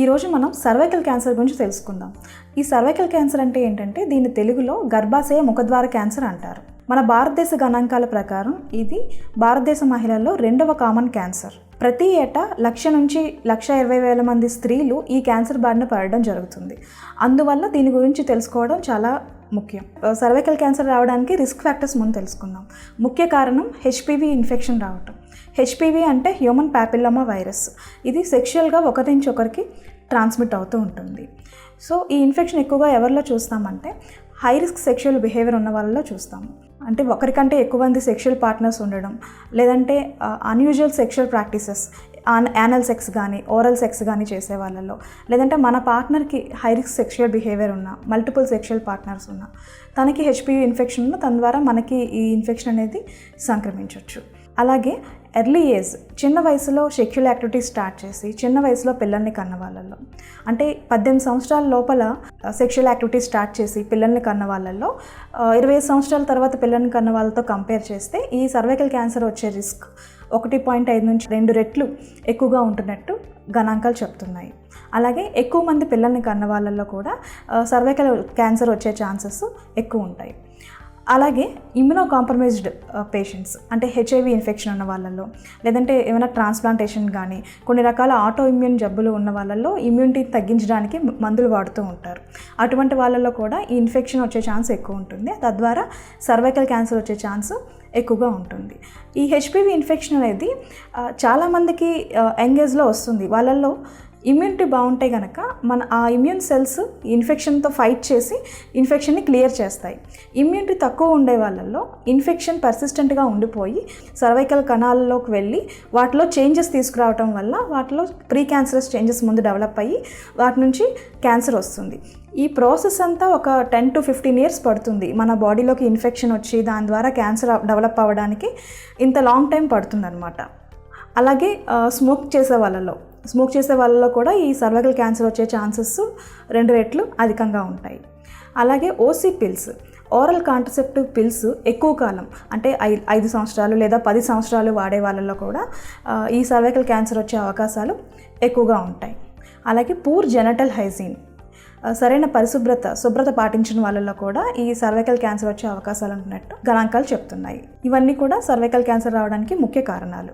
ఈరోజు మనం cervical cancer గురించి తెలుసుకుందాం. ఈ సర్వైకల్ క్యాన్సర్ అంటే ఏంటంటే దీన్ని తెలుగులో గర్భాశయ ముఖద్వార క్యాన్సర్ అంటారు. మన భారతదేశ గణాంకాల ప్రకారం ఇది భారతదేశ మహిళల్లో రెండవ కామన్ క్యాన్సర్ ప్రతి ఏటా లక్ష నుంచి లక్ష ఇరవై వేల మంది స్త్రీలు ఈ క్యాన్సర్ బారిన పడడం జరుగుతుంది. అందువల్ల దీని గురించి తెలుసుకోవడం చాలా ముఖ్యం. సర్వైకల్ క్యాన్సర్ రావడానికి రిస్క్ ఫ్యాక్టర్స్ ముందు తెలుసుకుందాం. ముఖ్య కారణం హెచ్పివి ఇన్ఫెక్షన్ రావటం. హెచ్పివి అంటే హ్యూమన్ ప్యాపిల్లోమా వైరస్. ఇది సెక్షువల్గా ఒకరి నుంచి ఒకరికి ట్రాన్స్మిట్ అవుతూ ఉంటుంది. సో ఈ ఇన్ఫెక్షన్ ఎక్కువగా ఎవరిలో చూస్తామంటే హై రిస్క్ సెక్షువల్ బిహేవియర్ ఉన్న వాళ్ళలో చూస్తాము అంటే ఒకరికంటే ఎక్కువ మంది సెక్షువల్ పార్ట్నర్స్ ఉండడం లేదంటే unusual sexual practices anal sex కానీ ఓరల్ సెక్స్ కానీ చేసే వాళ్ళలో. లేదంటే మన పార్ట్నర్కి హై రిస్క్ సెక్షువల్ బిహేవియర్ ఉన్న మల్టిపుల్ సెక్షువల్ పార్ట్నర్స్ ఉన్న తనకి హెచ్పివి ఇన్ఫెక్షన్ ఉన్న తన ద్వారా మనకి ఈ ఇన్ఫెక్షన్ అనేది సంక్రమించవచ్చు అలాగే ఎర్లీ ఏజ్ చిన్న వయసులో సెక్యువల్ యాక్టివిటీ స్టార్ట్ చేసి చిన్న వయసులో పిల్లల్ని కన్న వాళ్ళల్లో. అంటే పద్దెనిమిది సంవత్సరాల లోపల సెక్షువల్ యాక్టివిటీ స్టార్ట్ చేసి పిల్లల్ని కన్న వాళ్ళల్లో ఇరవై సంవత్సరాల తర్వాత పిల్లల్ని కన్న వాళ్ళతో కంపేర్ చేస్తే ఈ సర్వైకల్ క్యాన్సర్ వచ్చే రిస్క్ ఒకటి పాయింట్ ఐదు నుంచి రెండు రెట్లు ఎక్కువగా ఉంటున్నట్టు గణాంకాలు చెప్తున్నాయి. అలాగే ఎక్కువ మంది పిల్లల్ని కన్న వాళ్ళల్లో కూడా సర్వైకల్ క్యాన్సర్ వచ్చే ఛాన్సెస్ ఎక్కువ ఉంటాయి. అలాగే ఇమ్యునో కాంప్రమైజ్డ్ పేషెంట్స్ అంటే హెచ్ఐవి ఇన్ఫెక్షన్ ఉన్న వాళ్ళల్లో లేదంటే ఏమైనా ట్రాన్స్ప్లాంటేషన్ కానీ కొన్ని రకాల ఆటో ఇమ్యూన్ జబ్బులు ఉన్న వాళ్ళల్లో ఇమ్యూనిటీ తగ్గించడానికి మందులు వాడుతూ ఉంటారు. అటువంటి వాళ్ళల్లో కూడా ఈ ఇన్ఫెక్షన్ వచ్చే ఛాన్స్ ఎక్కువ ఉంటుంది. తద్వారా సర్వైకల్ క్యాన్సర్ వచ్చే ఛాన్స్ ఎక్కువగా ఉంటుంది. ఈ హెచ్పివి ఇన్ఫెక్షన్ అనేది uh, చాలామందికి uh, యంగేజ్లో వస్తుంది. వాళ్ళల్లో ఇమ్యూనిటీ బాగుంటే కనుక మన ఆ ఇమ్యూన్ సెల్స్ ఇన్ఫెక్షన్తో ఫైట్ చేసి ఇన్ఫెక్షన్ని క్లియర్ చేస్తాయి. ఇమ్యూనిటీ తక్కువ ఉండే వాళ్ళల్లో ఇన్ఫెక్షన్ పర్సిస్టెంట్గా ఉండిపోయి సర్వైకల్ కణాలలోకి వెళ్ళి వాటిలో చేంజెస్ తీసుకురావటం వల్ల వాటిలో ప్రీ క్యాన్సరస్ చేంజెస్ ముందు డెవలప్ అయ్యి వాటి నుంచి క్యాన్సర్ వస్తుంది. ఈ ప్రాసెస్ అంతా ఒక టెన్ టు ఫిఫ్టీన్ ఇయర్స్ పడుతుంది. మన బాడీలోకి ఇన్ఫెక్షన్ వచ్చి దాని ద్వారా క్యాన్సర్ డెవలప్ అవ్వడానికి ఇంత లాంగ్ టైం పడుతుందన్నమాట. అలాగే స్మోక్ చేసే వాళ్ళలో స్మోక్ చేసే వాళ్ళలో కూడా ఈ సర్వైకల్ క్యాన్సర్ వచ్చే ఛాన్సెస్ రెండు రెట్లు అధికంగా ఉంటాయి. అలాగే OC pills oral contraceptive pills ఎక్కువ కాలం అంటే ఐ ఐదు సంవత్సరాలు లేదా పది సంవత్సరాలు వాడే వాళ్ళలో కూడా ఈ సర్వైకల్ క్యాన్సర్ వచ్చే అవకాశాలు ఎక్కువగా ఉంటాయి. అలాగే పూర్ జెనటల్ హైజీన్ సరైన పరిశుభ్రత శుభ్రత పాటించిన వాళ్ళలో కూడా ఈ సర్వైకల్ క్యాన్సర్ వచ్చే అవకాశాలు ఉన్నట్టు గణాంకాలు చెప్తున్నాయి. ఇవన్నీ కూడా సర్వైకల్ క్యాన్సర్ రావడానికి ముఖ్య కారణాలు.